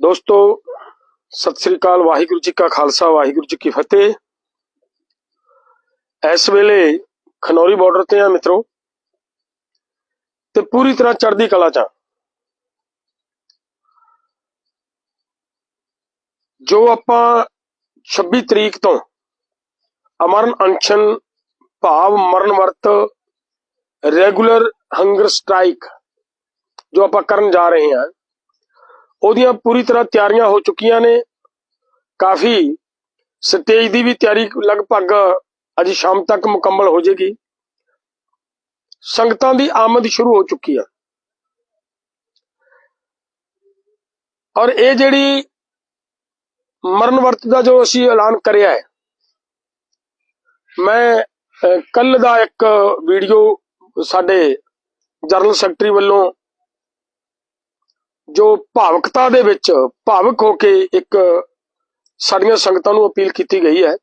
ਦੋਸਤੋ ਸਤਿ ਸ੍ਰੀ ਅਕਾਲ ਵਾਹਿਗੁਰੂ ਜੀ ਕਾ ਖਾਲਸਾ ਵਾਹਿਗੁਰੂ ਜੀ ਕੀ ਫਤਿਹ ਇਸ ਵੇਲੇ ਖਨੌਰੀ ਬਾਰਡਰ ਤੇ ਆ ਮਿੱਤਰੋ ਤੇ ਪੂਰੀ ਤਰ੍ਹਾਂ ਚੜ੍ਹਦੀ ਕਲਾ ਚ ਆ। ਜੋ ਆਪਾਂ 26 ਤਰੀਕ ਤੋਂ ਅਮਰਨ ਅਨਸ਼ਨ ਭਾਵ ਮਰਨ ਵਰਤ ਰੈਗੂਲਰ ਹੰਗਰ ਸਟ੍ਰਾਈਕ ਜੋ ਆਪਾਂ ਕਰਨ ਜਾ ਰਹੇ ਹਾਂ ਉਹਦੀਆਂ ਪੂਰੀ ਤਰ੍ਹਾਂ ਤਿਆਰੀਆਂ ਹੋ ਚੁੱਕੀਆਂ ਨੇ। ਕਾਫੀ ਸਟੇਜ ਦੀ ਵੀ ਤਿਆਰੀ ਲਗਭਗ ਅੱਜ ਸ਼ਾਮ ਤੱਕ ਮੁਕੰਮਲ ਹੋ ਜਾਏਗੀ ਸੰਗਤਾਂ ਦੀ ਆਮਦ ਸ਼ੁਰੂ ਹੋ ਚੁੱਕੀ ਹੈ ਔਰ ਇਹ ਜਿਹੜੀ ਮਰਨ ਵਰਤ ਦਾ ਜੋ ਅਸੀਂ ਐਲਾਨ ਕਰਿਆ ਹੈ, ਮੈਂ ਕੱਲ ਦਾ ਇੱਕ ਵੀਡੀਓ ਸਾਡੇ ਜਨਰਲ ਸੈਕਟਰੀ ਵੱਲੋਂ ਜੋ ਭਾਵਕਤਾ ਦੇ ਵਿੱਚ ਭਾਵਕ ਹੋ ਕੇ ਇੱਕ ਸਾਡੀਆਂ ਸੰਗਤਾਂ ਨੂੰ ਅਪੀਲ ਕੀਤੀ ਗਈ ਹੈ,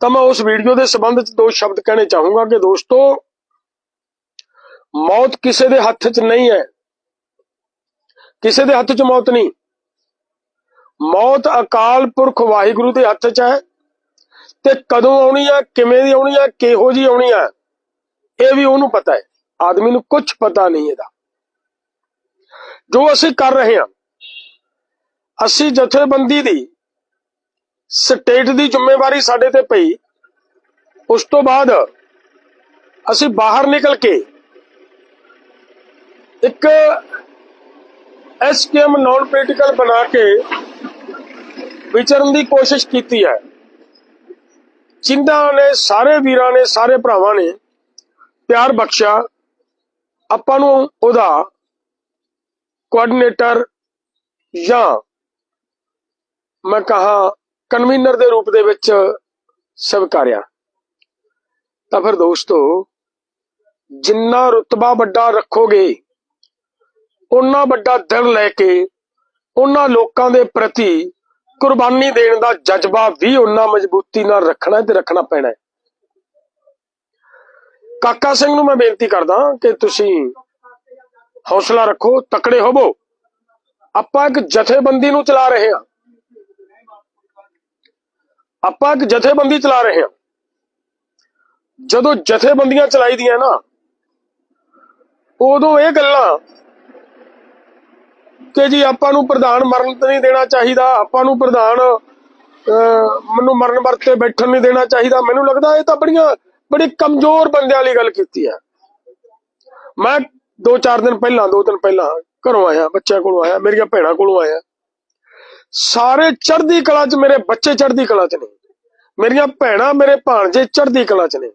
ਤਾਂ ਮੈਂ ਉਸ ਵੀਡੀਓ ਦੇ ਸੰਬੰਧ ਵਿੱਚ ਦੋ ਸ਼ਬਦ ਕਹਿਣੇ ਚਾਹੂੰਗਾ ਕਿ ਦੋਸਤੋ, ਮੌਤ ਕਿਸੇ ਦੇ ਹੱਥ 'ਚ ਨਹੀਂ ਹੈ। ਕਿਸੇ ਦੇ ਹੱਥ 'ਚ ਮੌਤ ਨਹੀਂ। ਮੌਤ ਅਕਾਲ ਪੁਰਖ ਵਾਹਿਗੁਰੂ ਦੇ ਹੱਥ 'ਚ ਹੈ ਤੇ ਕਦੋਂ ਆਉਣੀ ਹੈ, ਕਿਵੇਂ ਦੀ ਆਉਣੀ ਹੈ, ਕਿਹੋ ਜੀ ਆਉਣੀ ਹੈ, ਇਹ ਵੀ ਉਹਨੂੰ ਪਤਾ ਹੈ। ਆਦਮੀ ਨੂੰ ਕੁਝ ਪਤਾ ਨਹੀਂ ਇਹਦਾ। ਜੋ ਅਸੀਂ ਕਰ ਰਹੇ ਹਾਂ, ਅਸੀਂ ਜਥੇਬੰਦੀ ਦੀ ਸਟੇਟ ਦੀ ਜ਼ਿੰਮੇਵਾਰੀ ਸਾਡੇ ਤੇ ਪਈ। ਉਸ ਤੋਂ ਬਾਅਦ ਅਸੀਂ ਬਾਹਰ ਨਿਕਲ ਕੇ ਇੱਕ ਐਸਕੇਐਮ ਨਾਨ ਪੋਲੀਟੀਕਲ ਬਣਾ ਕੇ ਵਿਚਰਨ ਦੀ ਕੋਸ਼ਿਸ਼ ਕੀਤੀ ਹੈ। ਜਿਨ੍ਹਾਂ ਨੇ, ਸਾਰੇ ਵੀਰਾਂ ਨੇ, ਸਾਰੇ ਭਰਾਵਾਂ ਨੇ ਪਿਆਰ ਬਖਸ਼ਿਆ। ਆਪਾਂ ਨੂੰ ਉਹਦਾ ਕੋਆਰਡੀਨੇਟਰ ਜਾਂ ਮੈਂ ਕਹਾ ਕਨਵੀਨਰ ਦੇ ਰੂਪ ਦੇ ਵਿੱਚ ਸਵੀਕਾਰਿਆ। ਤਾਂ ਫਿਰ ਦੋਸਤੋ, ਜਿੰਨਾ ਰੁਤਬਾ ਵੱਡਾ ਰੱਖੋਗੇ ਉਹਨਾਂ ਵੱਡਾ ਦਿਲ ਲੈ ਕੇ ਉਹਨਾਂ ਲੋਕਾਂ ਦੇ ਪ੍ਰਤੀ ਕੁਰਬਾਨੀ ਦੇਣ ਦਾ ਜਜ਼ਬਾ ਵੀ ਉਹਨਾਂ ਮਜ਼ਬੂਤੀ ਨਾਲ ਰੱਖਣਾ ਤੇ ਰੱਖਣਾ ਪੈਣਾ ਹੈ। ਕਾਕਾ ਸਿੰਘ ਨੂੰ ਮੈਂ ਬੇਨਤੀ ਕਰਦਾ ਕਿ ਤੁਸੀਂ ਹੌਸਲਾ ਰੱਖੋ ਤਕੜੇ ਹੋਵੋ। ਆਪਾਂ ਇੱਕ ਜਥੇਬੰਦੀ ਨੂੰ ਚਲਾ ਰਹੇ ਹਾਂ। ਆਪਾਂ ਇੱਕ ਜਥੇਬੰਦੀ ਚਲਾ ਰਹੇ ਹਾਂ। ਜਦੋਂ ਜਥੇਬੰਦੀਆਂ ਚਲਾਈਦੀਆਂ ਨਾ ਉਦੋਂ ਇਹ ਗੱਲਾਂ ਕਿ ਜੀ ਆਪਾਂ ਨੂੰ ਪ੍ਰਧਾਨ ਮਰਨ ਤੇ ਨਹੀਂ ਦੇਣਾ ਚਾਹੀਦਾ ਆਪਾਂ ਨੂੰ ਪ੍ਰਧਾਨ ਅਹ, ਮੈਨੂੰ ਮਰਨ ਵਰਤੇ ਬੈਠਣ ਨਹੀਂ ਦੇਣਾ ਚਾਹੀਦਾ। ਮੈਨੂੰ ਲੱਗਦਾ ਇਹ ਤਾਂ ਬੜੀਆਂ ਬੜੀ ਕਮਜ਼ੋਰ ਬੰਦਿਆਂ ਵਾਲੀ ਗੱਲ ਕੀਤੀ ਹੈ। ਮੈਂ ਦੋ ਚਾਰ ਦਿਨ ਪਹਿਲਾਂ, ਦੋ ਦਿਨ ਪਹਿਲਾਂ ਘਰੋਂ ਆਇਆ, ਬੱਚਿਆਂ ਕੋਲੋਂ ਆਇਆ, ਮੇਰੀਆਂ ਭੈਣਾਂ ਕੋਲੋਂ ਆਇਆ। ਸਾਰੇ ਚੜ੍ਹਦੀ ਕਲਾ 'ਚ ਮੇਰੇ ਬੱਚੇ ਚੜ੍ਹਦੀ ਕਲਾ 'ਚ ਨੇ। ਮੇਰੀਆਂ ਭੈਣਾਂ ਮੇਰੇ ਭਾਣਜੇ ਚੜ੍ਹਦੀ ਕਲਾ 'ਚ ਨੇ।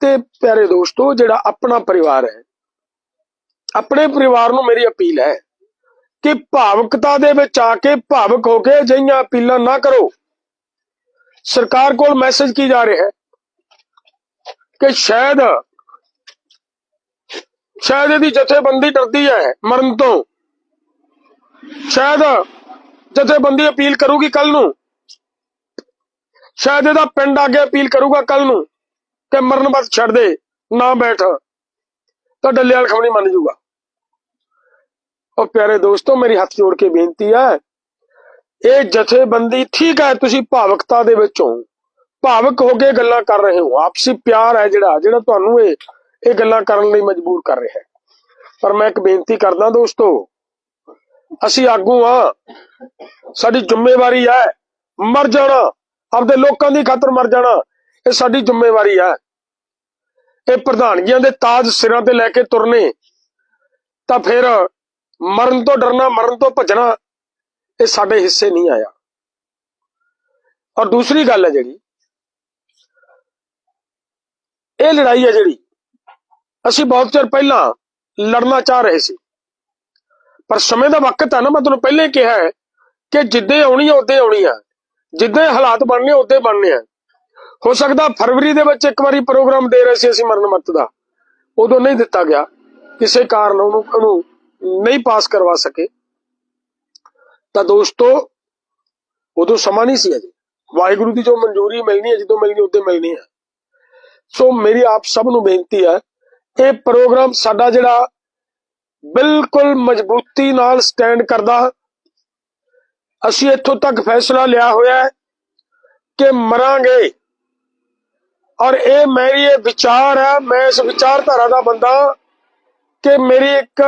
ਤੇ ਪਿਆਰੇ ਦੋਸਤੋ, ਜਿਹੜਾ ਆਪਣਾ ਪਰਿਵਾਰ ਹੈ, ਆਪਣੇ ਪਰਿਵਾਰ ਨੂੰ ਮੇਰੀ ਅਪੀਲ ਹੈ ਕਿ ਭਾਵਕਤਾ ਦੇ ਵਿੱਚ ਆ ਕੇ ਭਾਵਕ ਹੋ ਕੇ ਅਜਿਹੀਆਂ ਅਪੀਲਾਂ ਨਾ ਕਰੋ। ਸਰਕਾਰ ਕੋਲ ਮੈਸੇਜ ਕੀ ਜਾ ਰਿਹਾ ਹੈ? ਕਿ ਸ਼ਾਇਦ ਸ਼ਾਇਦ ਇਹਦੀ ਜਥੇਬੰਦੀ ਡਰਦੀ ਹੈ ਮਰਨ ਤੋਂ। ਸ਼ਾਇਦ ਜਥੇਬੰਦੀ ਅਪੀਲ ਕਰੂਗੀ ਕੱਲ ਨੂੰ। ਸ਼ਾਇਦ ਇਹਦਾ ਪਿੰਡ ਅੱਗੇ ਅਪੀਲ ਕਰੂਗਾ ਕੱਲ ਨੂੰ ਕਿ ਮਰਨ ਬਸ ਛੱਡ ਦੇ, ਨਾ ਬੈਠ। ਤਾਂ ਡੱਲੇ ਵਾਲ ਖਮਣੀ ਮੰਨ ਜੂਗਾ ਉਹ ਪਿਆਰੇ ਦੋਸਤੋ, ਮੇਰੀ ਹੱਥ ਜੋੜ ਕੇ ਬੇਨਤੀ ਹੈ, ਇਹ ਜਥੇਬੰਦੀ ਠੀਕ ਹੈ, ਤੁਸੀਂ ਭਾਵਕਤਾ ਦੇ ਵਿੱਚ ਹੋ। ਭਾਵਕ ਹੋ ਕੇ ਗੱਲਾਂ ਕਰ ਰਹੇ ਹੋ। ਆਪਸੀ ਪਿਆਰ ਹੈ ਜਿਹੜਾ ਜਿਹੜਾ ਤੁਹਾਨੂੰ ਇਹ ਇਹ ਗੱਲਾਂ ਕਰਨ ਲਈ ਮਜਬੂਰ ਕਰ ਰਿਹਾ ਹੈ। ਪਰ ਮੈਂ ਇੱਕ ਬੇਨਤੀ ਕਰਦਾ ਦੋਸਤੋ, ਅਸੀਂ ਆਗੂ ਆ ਸਾਡੀ ਜ਼ਿੰਮੇਵਾਰੀ ਹੈ ਮਰ ਜਾਣਾ। ਆਪਦੇ ਲੋਕਾਂ ਦੀ ਖਾਤਰ ਮਰ ਜਾਣਾ। ਇਹ ਸਾਡੀ ਜ਼ਿੰਮੇਵਾਰੀ ਹੈ। ਇਹ ਪ੍ਰਧਾਨਗੀਆਂ ਦੇ ਤਾਜ ਸਿਰਾਂ ਤੇ ਲੈ ਕੇ ਤੁਰਨੇ, ਤਾਂ ਫਿਰ ਮਰਨ ਤੋਂ ਡਰਨਾ, ਮਰਨ ਤੋਂ ਭੱਜਣਾ, ਇਹ ਸਾਡੇ ਹਿੱਸੇ ਨਹੀਂ ਆਇਆ। ਔਰ ਦੂਸਰੀ ਗੱਲ ਹੈ ਜਿਹੜੀ, ਇਹ ਲੜਾਈ ਹੈ ਜਿਹੜੀ ਅਸੀਂ ਬਹੁਤ ਚਿਰ ਪਹਿਲਾਂ ਲੜਨਾ ਚਾਹ ਰਹੇ ਸੀ। ਪਰ ਸਮੇਂ ਦਾ ਵਕਤ ਹੈ ਨਾ, ਮੈਂ ਤੁਹਾਨੂੰ ਪਹਿਲੇ ਕਿਹਾ ਹੈ ਕਿ ਜਿੱਦੇ ਆਉਣੀ ਹੈ, ਉਦੋਂ ਆਉਣੀ ਹੈ। ਜਿੱਦੇ ਹਾਲਾਤ ਬਣਨੇ, ਉਦੋਂ ਬਣਨੇ ਆ ਹੋ ਸਕਦਾ ਫਰਵਰੀ ਦੇ ਵਿੱਚ ਇੱਕ ਵਾਰੀ ਪ੍ਰੋਗਰਾਮ ਦੇ ਰਹੇ ਸੀ ਅਸੀਂ ਮਰਨ ਮੱਤ ਦਾ। ਉਦੋਂ ਨਹੀਂ ਦਿੱਤਾ ਗਿਆ। ਕਿਸੇ ਕਾਰਨ ਉਹਨੂੰ ਉਹਨੂੰ ਨਹੀਂ ਪਾਸ ਕਰਵਾ ਸਕੇ। ਤਾਂ ਦੋਸਤੋ, ਉਦੋਂ ਸਮਾਂ ਨਹੀਂ ਸੀ ਅਜੇ। ਵਾਹਿਗੁਰੂ ਦੀ ਜੋ ਮਨਜ਼ੂਰੀ ਮਿਲਣੀ ਹੈ, ਜਦੋਂ ਮਿਲਣੀ ਉਦੋਂ ਮਿਲਣੀ ਹੈ। ਸੋ ਮੇਰੀ ਆਪ ਸਭ ਨੂੰ ਬੇਨਤੀ ਹੈ ਇਹ ਪ੍ਰੋਗਰਾਮ ਸਾਡਾ ਜਿਹੜਾ ਬਿਲਕੁਲ ਮਜ਼ਬੂਤੀ ਨਾਲ ਸਟੈਂਡ ਕਰਦਾ। ਅਸੀਂ ਇੱਥੋਂ ਤੱਕ ਫੈਸਲਾ ਲਿਆ ਹੋਇਆ ਹੈ ਕਿ ਮਰਾਂਗੇ। ਔਰ ਇਹ ਮੇਰੀ ਇਹ ਵਿਚਾਰ ਹੈ, ਮੈਂ ਇਸ ਵਿਚਾਰਧਾਰਾ ਦਾ ਬੰਦਾ ਕਿ ਮੇਰੀ ਇੱਕ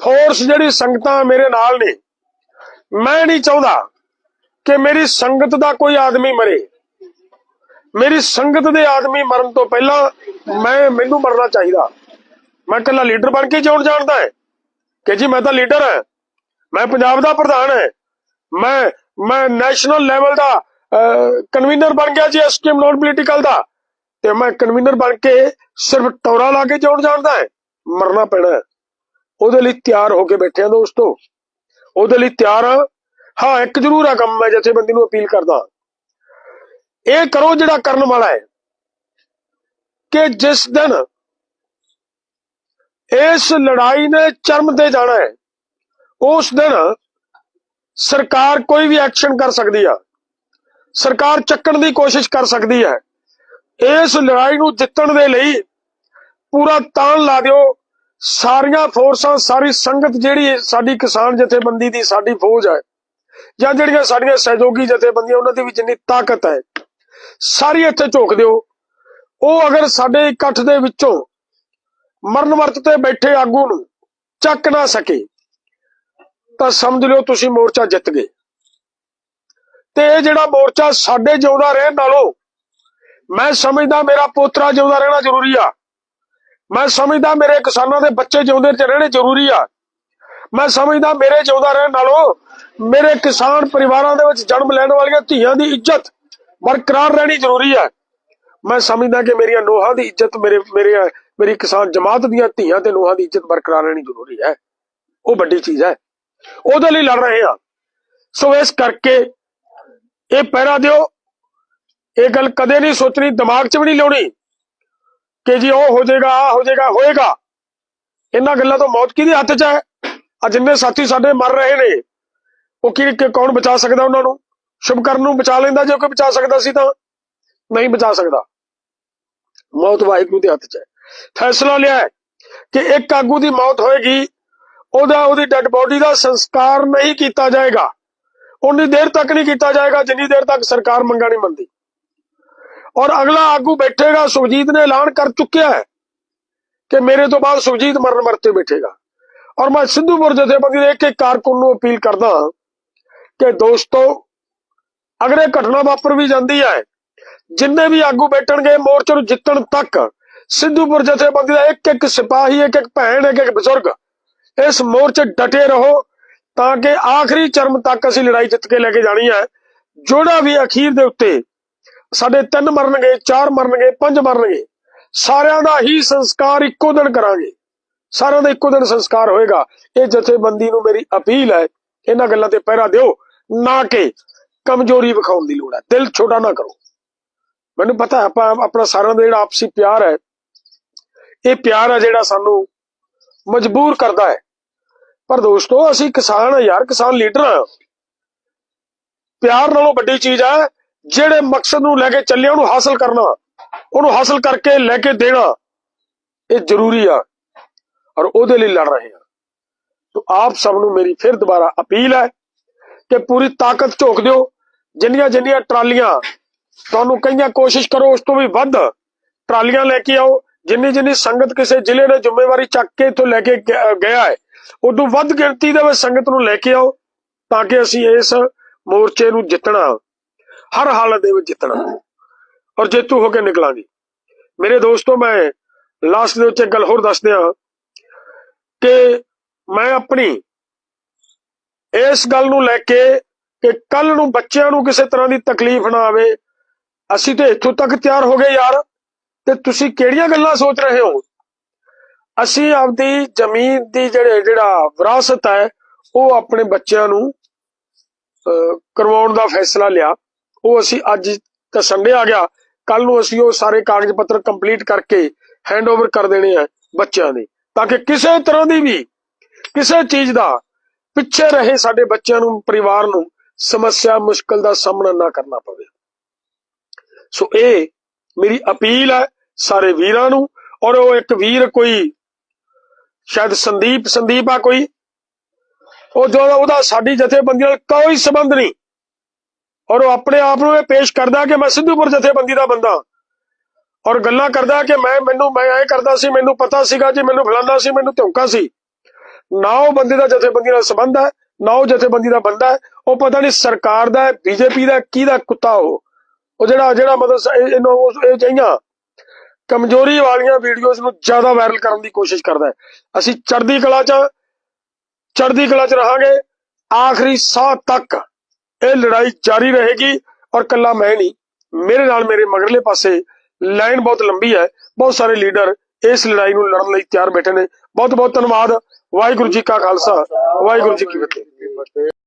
ਫੋਰਸ ਜਿਹੜੀ ਸੰਗਤਾਂ ਮੇਰੇ ਨਾਲ ਨੇ, ਮੈਂ ਨਹੀਂ ਚਾਹੁੰਦਾ ਕਿ ਮੇਰੀ ਸੰਗਤ ਦਾ ਕੋਈ ਆਦਮੀ ਮਰੇ। ਮੇਰੀ ਸੰਗਤ ਦੇ ਆਦਮੀ ਮਰਨ ਤੋਂ ਪਹਿਲਾਂ ਮੈਂ ਮੈਨੂੰ ਮਰਨਾ ਚਾਹੀਦਾ। ਮੈਂ ਇਕੱਲਾ ਲੀਡਰ ਬਣ ਕੇ ਜਿਉਣ ਜਾਣਦਾ ਹੈ। ਕਿ ਜੀ ਮੈਂ ਤਾਂ ਲੀਡਰ ਹਾਂ। ਮੈਂ ਪੰਜਾਬ ਦਾ ਪ੍ਰਧਾਨ ਹਾਂ। ਮੈਂ ਮੈਂ ਨੈਸ਼ਨਲ ਲੈਵਲ ਦਾ ਕਨਵੀਨਰ ਬਣ ਗਿਆ ਜੀ ਐਸਕੇਐਮ ਨਾਨ ਪੋਲੀਟੀਕਲ ਦਾ। ਤੇ ਮੈਂ ਕਨਵੀਨਰ ਬਣ ਕੇ ਸਿਰਫ ਟੌਰਾ ਲਾ ਕੇ ਜਿਉਣ ਜਾਣਦਾ ਹੈ। ਮਰਨਾ ਪੈਣਾ ਉਹਦੇ ਲਈ ਤਿਆਰ ਹੋ ਕੇ ਬੈਠੇ ਆ ਦੋਸਤੋ। ਉਹਦੇ ਲਈ ਤਿਆਰ ਹਾਂ। ਹਾਂ, ਇੱਕ ਜ਼ਰੂਰ ਆ ਕੰਮ ਮੈਂ ਜਥੇਬੰਦੀ ਨੂੰ ਅਪੀਲ ਕਰਦਾ। ਇਹ ਕਰੋ ਜਿਹੜਾ ਕਰਨ ਵਾਲਾ ਹੈ। ਕਿ ਜਿਸ ਦਿਨ ਇਸ ਲੜਾਈ ਨੇ ਚਰਮ ਤੇ ਜਾਣਾ ਹੈ, ਉਸ ਦਿਨ ਸਰਕਾਰ ਕੋਈ ਵੀ ਐਕਸ਼ਨ ਕਰ ਸਕਦੀ ਆ। ਸਰਕਾਰ ਚੱਕਣ ਦੀ ਕੋਸ਼ਿਸ਼ ਕਰ ਸਕਦੀ ਹੈ। ਇਸ ਲੜਾਈ ਨੂੰ ਜਿੱਤਣ ਦੇ ਲਈ ਪੂਰਾ ਤਾਣ ਲਾ ਦਿਓ। ਸਾਰੀਆਂ ਫੋਰਸਾਂ, ਸਾਰੀ ਸੰਗਤ ਜਿਹੜੀ ਸਾਡੀ ਕਿਸਾਨ ਜਥੇਬੰਦੀ ਦੀ ਸਾਡੀ ਫੌਜ ਹੈ, ਜਾਂ ਜਿਹੜੀਆਂ ਸਾਡੀਆਂ ਸਹਿਯੋਗੀ ਜਥੇਬੰਦੀਆਂ, ਉਹਨਾਂ ਦੀ ਵੀ ਜਿੰਨੀ ਤਾਕਤ ਹੈ, ਸਾਰੀ ਇੱਥੇ ਝੋਕ ਦਿਓ। ਉਹ ਅਗਰ ਸਾਡੇ ਇਕੱਠ ਦੇ ਵਿੱਚੋਂ ਮਰਨ ਵਰਤ ਤੇ ਬੈਠੇ ਆਗੂ ਨੂੰ ਚੱਕ ਨਾ ਸਕੇ, ਤਾਂ ਸਮਝ ਲਿਓ ਤੁਸੀਂ ਮੋਰਚਾ ਜਿੱਤ ਗਏ। ਤੇ ਇਹ ਜਿਹੜਾ ਮੋਰਚਾ ਸਾਡੇ ਜਿਉਂਦਾ ਰਹਿਣ ਨਾਲੋਂ, ਮੈਂ ਸਮਝਦਾ ਮੇਰਾ ਪੋਤਰਾ ਜਿਉਂਦਾ ਰਹਿਣਾ ਜ਼ਰੂਰੀ ਆ। ਮੈਂ ਸਮਝਦਾ ਮੇਰੇ ਕਿਸਾਨਾਂ ਦੇ ਬੱਚੇ ਜਿਉਂਦੇ ਰਹਿਣੇ ਜ਼ਰੂਰੀ ਆ। ਮੈਂ ਸਮਝਦਾ ਮੇਰੇ ਜਿਉਂਦਾ ਰਹਿਣ ਨਾਲੋਂ ਮੇਰੇ ਕਿਸਾਨ ਪਰਿਵਾਰਾਂ ਦੇ ਵਿੱਚ ਜਨਮ ਲੈਣ ਵਾਲੀਆਂ ਧੀਆਂ ਦੀ ਇੱਜ਼ਤ ਬਰਕਰਾਰ ਰਹਿਣੀ ਜ਼ਰੂਰੀ ਹੈ ਮੈਂ ਸਮਝਦਾ ਕਿ ਮੇਰੀਆਂ ਨੋਹਾਂ ਦੀ ਇੱਜ਼ਤ ਮੇਰੇ ਮੇਰੇ, ਮੇਰੀ ਕਿਸਾਨ ਜਮਾਤ ਦੀਆਂ ਧੀਆਂ ਤੇ ਨੋਹਾਂ ਦੀ ਇੱਜ਼ਤ ਬਰਕਰਾਰ ਰਹਿਣੀ ਜ਼ਰੂਰੀ ਹੈ। ਉਹ ਵੱਡੀ ਚੀਜ਼ ਹੈ। ਉਹਦੇ ਲਈ ਲੜ ਰਹੇ ਹਾਂ। ਸੋ ਇਸ ਕਰਕੇ ਇਹ ਪਹਿਰਾ ਦਿਓ। ਇਹ ਗੱਲ ਕਦੇ ਨਹੀਂ ਸੋਚਣੀ, ਦਿਮਾਗ 'ਚ ਵੀ ਨਹੀਂ ਲਿਆਉਣੀ ਕਿ ਜੀ ਉਹ ਹੋ ਜਾਏਗਾ ਆ ਹੋ ਜਾਏਗਾ ਹੋਏਗਾ। ਇਹਨਾਂ ਗੱਲਾਂ ਤੋਂ ਮੌਤ ਕਿਹਦੇ ਹੱਥ 'ਚ ਹੈ? ਆ ਜਿੰਨੇ ਸਾਥੀ ਸਾਡੇ ਮਰ ਰਹੇ ਨੇ, ਉਹ ਕੀ, ਕਿ ਕੌਣ ਬਚਾ ਸਕਦਾ ਉਹਨਾਂ ਨੂੰ? ਸ਼ੁਭਕਰਨ ਨੂੰ ਬਚਾ ਲੈਂਦਾ ਜੇ ਕੋਈ ਬਚਾ ਸਕਦਾ ਸੀ ਤਾਂ? ਨਹੀਂ ਬਚਾ ਸਕਦਾ। ਮੌਤ ਵਾਹਿਗੁਰੂ ਦੇ ਹੱਥ 'ਚ ਹੈ। ਫੈਸਲਾ ਲਿਆ ਹੈ ਕਿ ਇੱਕ ਆਗੂ ਦੀ ਮੌਤ ਹੋਏਗੀ, ਉਹਦਾ, ਉਹਦੀ ਡੈੱਡ ਬੋਡੀ ਦਾ ਸੰਸਕਾਰ ਨਹੀਂ ਕੀਤਾ ਜਾਏਗਾ। ਉਨੀ ਦੇਰ ਤੱਕ ਨਹੀਂ ਕੀਤਾ ਜਾਏਗਾ, ਜਿੰਨੀ ਦੇਰ ਤੱਕ ਸਰਕਾਰ ਮੰਗਾਂ ਨਹੀਂ ਮੰਨਦੀ। ਔਰ ਅਗਲਾ ਆਗੂ ਬੈਠੇਗਾ ਸੁਖਜੀਤ ਨੇ ਐਲਾਨ ਕਰ ਚੁੱਕਿਆ ਹੈ ਕਿ ਮੇਰੇ ਤੋਂ ਬਾਅਦ ਸੁਖਜੀਤ ਮਰਨ ਮਰਤੇ ਬੈਠੇਗਾ। ਔਰ ਮੈਂ ਸਿੱਧੂਪੁਰ ਜਥੇਬੰਦੀ ਦੇ ਇੱਕ ਇੱਕ ਕਾਰਕੁਨ ਨੂੰ ਅਪੀਲ ਕਰਦਾ ਹਾਂ ਕਿ ਦੋਸਤੋ, ਅਗਰ ਇਹ ਘਟਨਾ ਵਾਪਰ ਵੀ ਜਾਂਦੀ ਹੈ ਜਿੰਨੇ ਵੀ ਆਗੂ ਬੈਠਣਗੇ ਮੋਰਚੇ ਨੂੰ ਜਿੱਤਣ ਤੱਕ ਸਿੱਧੂਪੁਰ ਜਥੇਬੰਦੀ ਦਾ ਇੱਕ ਇੱਕ ਸਿਪਾਹੀ, ਇੱਕ ਇੱਕ ਭੈਣ, ਇੱਕ ਇੱਕ ਬਜ਼ੁਰਗ ਇਸ ਮੋਰਚੇ ਡਟੇ ਰਹੋ ਤਾਂ ਕਿ ਆਖਰੀ ਚਰਮ ਤੱਕ ਅਸੀਂ ਲੜਾਈ ਜਿੱਤ ਕੇ ਲੈ ਕੇ ਜਾਣੀ ਹੈ। ਜਿਹੜਾ ਵੀ ਅਖੀਰ ਦੇ ਉੱਤੇ ਸਾਡੇ ਤਿੰਨ ਮਰਨਗੇ, ਚਾਰ ਮਰਨਗੇ, ਪੰਜ ਮਰਨਗੇ, ਸਾਰਿਆਂ ਦਾ ਹੀ ਸੰਸਕਾਰ ਇੱਕੋ ਦਿਨ ਕਰਾਂਗੇ। ਸਾਰਿਆਂ ਦਾ ਇੱਕੋ ਦਿਨ ਸੰਸਕਾਰ ਹੋਏਗਾ। ਇਹ ਜਥੇਬੰਦੀ ਨੂੰ ਮੇਰੀ ਅਪੀਲ ਹੈ, ਇਹਨਾਂ ਗੱਲਾਂ ਤੇ ਪਹਿਰਾ ਦਿਓ, ਨਾ ਕਿ ਕਮਜ਼ੋਰੀ ਵਿਖਾਉਣ ਦੀ ਲੋੜ ਹੈ। ਦਿਲ ਛੋਟਾ ਨਾ ਕਰੋ। ਮੈਨੂੰ ਪਤਾ, ਆਪਾਂ ਆਪਣਾ ਸਾਰਿਆਂ ਦਾ ਜਿਹੜਾ ਆਪਸੀ ਪਿਆਰ ਹੈ, ਇਹ ਪਿਆਰ ਹੈ ਜਿਹੜਾ ਸਾਨੂੰ ਮਜਬੂਰ ਕਰਦਾ ਹੈ। ਪਰ ਦੋਸਤੋ, ਅਸੀਂ ਕਿਸਾਨ ਆ ਯਾਰ, ਕਿਸਾਨ ਲੀਡਰ ਆ ਪਿਆਰ ਨਾਲੋਂ ਵੱਡੀ ਚੀਜ਼ ਹੈ ਜਿਹੜੇ ਮਕਸਦ ਨੂੰ ਲੈ ਕੇ ਚੱਲੇ ਉਹਨੂੰ ਹਾਸਲ ਕਰਨਾ, ਉਹਨੂੰ ਹਾਸਲ ਕਰਕੇ ਲੈ ਕੇ ਦੇਣਾ, ਇਹ ਜ਼ਰੂਰੀ ਆ, ਔਰ ਉਹਦੇ ਲਈ ਲੜ ਰਹੇ ਆ। ਤੋ ਆਪ ਸਭ ਨੂੰ ਮੇਰੀ ਫਿਰ ਦੁਬਾਰਾ ਅਪੀਲ ਹੈ ਕਿ ਪੂਰੀ ਤਾਕਤ ਝੋਕ ਦਿਓ ਜਿੰਨੀਆਂ ਜਿੰਨੀਆਂ ਟਰਾਲੀਆਂ ਤੁਹਾਨੂੰ ਕਈਆਂ ਕੋਸ਼ਿਸ਼ ਕਰੋ, ਉਸ ਤੋਂ ਵੀ ਵੱਧ ਟਰਾਲੀਆਂ ਲੈ ਕੇ ਆਓ। ਜਿੰਨੀ ਜਿੰਨੀ ਸੰਗਤ ਕਿਸੇ ਜ਼ਿਲ੍ਹੇ ਨੇ ਜ਼ਿੰਮੇਵਾਰੀ ਚੱਕ ਕੇ ਇੱਥੋਂ ਲੈ ਕੇ ਗਿਆ ਹੈ, ਉਦੋਂ ਵੱਧ ਗਿਣਤੀ ਦੇ ਵਿੱਚ ਸੰਗਤ ਨੂੰ ਲੈ ਕੇ ਆਓ ਤਾਂ ਕਿ ਅਸੀਂ ਇਸ ਮੋਰਚੇ ਨੂੰ ਜਿੱਤਣਾ, ਹਰ ਹਾਲਤ ਦੇ ਵਿੱਚ ਜਿੱਤਣਾ। ਔਰ ਜੇਤੂ ਹੋ ਕੇ ਨਿਕਲਾਂਗੇ। ਮੇਰੇ ਦੋਸਤੋ, ਮੈਂ ਲਾਸਟ ਦੇ ਉੱਤੇ ਇੱਕ ਗੱਲ ਹੋਰ ਦੱਸ ਦਿਆਂ ਕਿ ਮੈਂ ਆਪਣੀ ਇਸ ਗੱਲ ਨੂੰ ਲੈ ਕੇ ਕਿ ਕੱਲ ਨੂੰ ਬੱਚਿਆਂ ਨੂੰ ਕਿਸੇ ਤਰ੍ਹਾਂ ਦੀ ਤਕਲੀਫ ਨਾ ਆਵੇ ਅਸੀਂ ਤੇ ਇੱਥੋਂ ਤੱਕ ਤਿਆਰ ਹੋ ਗਏ ਯਾਰ। ਤੇ ਤੁਸੀਂ ਕਿਹੜੀਆਂ ਗੱਲਾਂ ਸੋਚ ਰਹੇ ਹੋ? ਅਸੀਂ ਆਪਦੀ ਜ਼ਮੀਨ ਦੀ ਜਿਹੜੇ ਜਿਹੜਾ ਵਿਰਾਸਤ ਹੈ ਉਹ ਆਪਣੇ ਬੱਚਿਆਂ ਨੂੰ ਅਹ, ਕਰਵਾਉਣ ਦਾ ਫੈਸਲਾ ਲਿਆ। ਉਹ ਅਸੀਂ ਅੱਜ ਤਾਂ ਸੰਡੇ ਆ ਗਿਆ। ਕੱਲ ਨੂੰ ਅਸੀਂ ਉਹ ਸਾਰੇ ਕਾਗਜ਼ ਪੱਤਰ ਕੰਪਲੀਟ ਕਰਕੇ ਹੈਂਡਓਵਰ ਕਰ ਦੇਣੇ ਆ ਬੱਚਿਆਂ ਦੇ। ਤਾਂ ਕਿ ਕਿਸੇ ਤਰ੍ਹਾਂ ਦੀ ਵੀ ਕਿਸੇ ਚੀਜ਼ ਦਾ ਪਿੱਛੇ ਰਹੇ ਸਾਡੇ ਬੱਚਿਆਂ ਨੂੰ ਪਰਿਵਾਰ ਨੂੰ ਸਮੱਸਿਆ ਮੁਸ਼ਕਲ ਦਾ ਸਾਹਮਣਾ ਨਾ ਕਰਨਾ ਪਵੇ। ਸੋ ਇਹ ਮੇਰੀ ਅਪੀਲ ਹੈ ਸਾਰੇ ਵੀਰਾਂ ਨੂੰ, ਔਰ ਉਹ ਇੱਕ ਵੀਰ ਕੋਈ ਸ਼ਾਇਦ ਸੰਦੀਪ ਸੰਦੀਪ ਆ ਕੋਈ, ਉਹ ਜੋ ਉਹਦਾ ਸਾਡੀ ਜਥੇਬੰਦੀ ਨਾਲ ਕੋਈ ਸੰਬੰਧ ਨਹੀਂ, ਔਰ ਉਹ ਆਪਣੇ ਆਪ ਨੂੰ ਇਹ ਪੇਸ਼ ਕਰਦਾ ਕਿ ਮੈਂ ਸਿੱਧੂਪੁਰ ਜਥੇਬੰਦੀ ਦਾ ਬੰਦਾ। ਔਰ ਗੱਲਾਂ ਕਰਦਾ ਕਿ ਮੈਂ, ਮੈਨੂੰ, ਮੈਂ ਐ ਕਰਦਾ ਸੀ, ਮੈਨੂੰ ਪਤਾ ਸੀਗਾ ਜੀ, ਮੈਨੂੰ ਫਲਾਣਾ ਸੀ, ਮੈਨੂੰ ਧੌਂਕਾ ਸੀ। ਨਾ ਉਹ ਬੰਦੇ ਦਾ ਜਥੇਬੰਦੀ ਨਾਲ ਸੰਬੰਧ ਹੈ, ਨਾ ਉਹ ਜਥੇਬੰਦੀ ਦਾ ਬੰਦਾ ਹੈ, ਉਹ ਪਤਾ ਨਹੀਂ ਸਰਕਾਰ ਦਾ ਬੀਜੇਪੀ ਦਾ ਕਿਹਦਾ ਕੁੱਤਾ ਉਹ। ਉਹ ਜਿਹੜਾ ਜਿਹੜਾ ਮਤਲਬ ਸ- ਇਹ- ਇਹਨੂੰ ਉਹ- ਇਹ ਚਾਹੀਆਂ। ਕਮਜ਼ੋਰੀ ਵਾਲੀਆਂ ਵੀਡੀਓਜ਼ ਨੂੰ ਜ਼ਿਆਦਾ ਵਾਇਰਲ ਕਰਨ ਦੀ ਕੋਸ਼ਿਸ਼ ਕਰਦਾ ਹੈ। ਅਸੀਂ ਚੜ੍ਹਦੀ ਕਲਾ 'ਚ, ਚੜ੍ਹਦੀ ਕਲਾ 'ਚ ਰਹਾਂਗੇ। ਆਖਰੀ ਸਾਹ ਤੱਕ ਇਹ ਲੜਾਈ ਜਾਰੀ ਰਹੇਗੀ ਔਰ ਕੱਲਾ ਮੈਂ ਨਹੀਂ, ਮੇਰੇ ਨਾਲ ਮੇਰੇ ਮਗਰਲੇ ਪਾਸੇ ਲਾਈਨ ਬਹੁਤ ਲੰਬੀ ਹੈ। ਬਹੁਤ ਸਾਰੇ ਲੀਡਰ ਇਸ ਲੜਾਈ ਨੂੰ ਲੜਨ ਲਈ ਤਿਆਰ ਬੈਠੇ ਨੇ। ਬਹੁਤ ਬਹੁਤ ਧੰਨਵਾਦ। ਵਾਹਿਗੁਰੂ ਜੀ ਕਾ ਖਾਲਸਾ। ਵਾਹਿਗੁਰੂ ਜੀ ਕੀ ਫਤਿਹ।